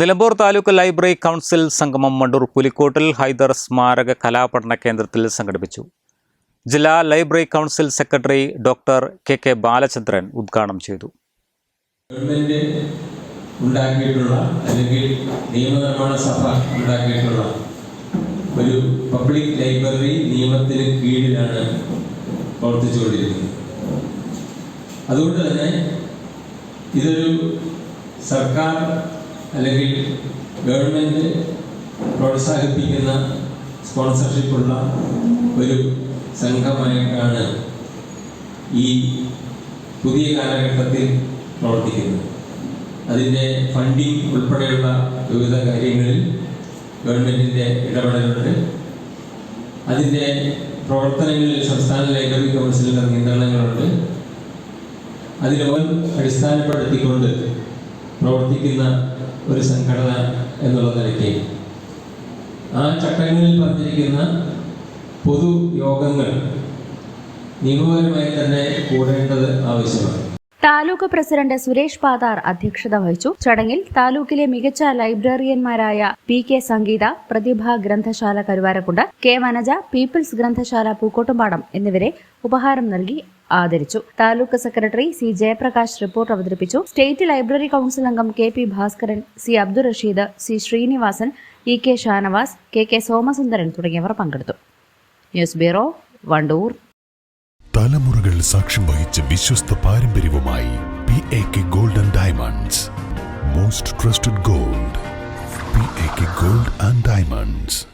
Nilambur taluk library council സംഗമം മണ്ടൂർ പുലിക്കോട്ടിൽ ഹൈദർ സ്മാരക കലാപഠന കേന്ദ്രത്തിൽ സംഘടിപ്പിച്ചു. ജില്ലാ library council secretary doctor K K Balachandran ഉദ്ഘാടനം ചെയ്തു. ഗവൺമെന്റ് ഉണ്ടാക്കിയിട്ടുള്ള അല്ലെങ്കിൽ നിയമനിർമ്മാണ സഭ ഉണ്ടാക്കിയിട്ടുള്ള ഒരു പബ്ലിക് ലൈബ്രറി നിയമത്തിന് കീഴിലാണ് പ്രവർത്തിച്ചുകൊണ്ടിരിക്കുന്നത്. അതുകൊണ്ട് തന്നെ ഇതൊരു സർക്കാർ അല്ലെങ്കിൽ ഗവൺമെന്റ് പ്രോത്സാഹിപ്പിക്കുന്ന സ്പോൺസർഷിപ്പുള്ള ഒരു സംഘമായിട്ടാണ് ഈ പുതിയ കാലഘട്ടത്തിൽ പ്രവർത്തിക്കുന്നത്. അതിന്റെ ഫണ്ടിങ് ഉൾപ്പെടെയുള്ള വിവിധ കാര്യങ്ങളിൽ ഗവൺമെന്റിന്റെ ഇടപെടലുണ്ട്. അതിന്റെ പ്രവർത്തനങ്ങളിൽ സംസ്ഥാന ലൈബ്രറി കൗൺസിലിന്റെ നിയന്ത്രണങ്ങളുണ്ട്. അതിനെ അടിസ്ഥാനപ്പെടുത്തിക്കൊണ്ട് പ്രവർത്തിക്കുന്ന ഒരു സംഘടന എന്നുള്ള നിലയ്ക്ക്. ആ ചട്ടങ്ങളിൽ പറഞ്ഞിരിക്കുന്ന പൊതു യോഗങ്ങൾ നിയമപരമായി തന്നെ കൂടേണ്ടത് ആവശ്യമാണ്. താലൂക്ക് പ്രസിഡന്റ് സുരേഷ് പാതാർ അധ്യക്ഷത വഹിച്ചു. ചടങ്ങിൽ താലൂക്കിലെ മികച്ച ലൈബ്രറിയന്മാരായ പി കെ സംഗീത പ്രതിഭ ഗ്രന്ഥശാല കരുവാരക്കുണ്ട് കെ വനജ പീപ്പിൾസ് ഗ്രന്ഥശാല പൂക്കോട്ടുംപാടം എന്നിവരെ ഉപഹാരം നൽകി ആദരിച്ചു. Taluk secretary C Jayaprakash report അവതരിപ്പിച്ചു. സ്റ്റേറ്റ് ലൈബ്രറി കൌൺസിൽ അംഗം K P Bhaskaran C Abdul Rasheed C Srinivasan E K Shanavas K K Somasundaran തുടങ്ങിയവർ പങ്കെടുത്തു. News bureau Wandoor. തലമുറകൾ സാക്ഷ്യം വഹിച്ച വിശ്വസ്ത പാരമ്പര്യവുമായി P A K golden diamonds. Most trusted gold P A K gold and diamonds.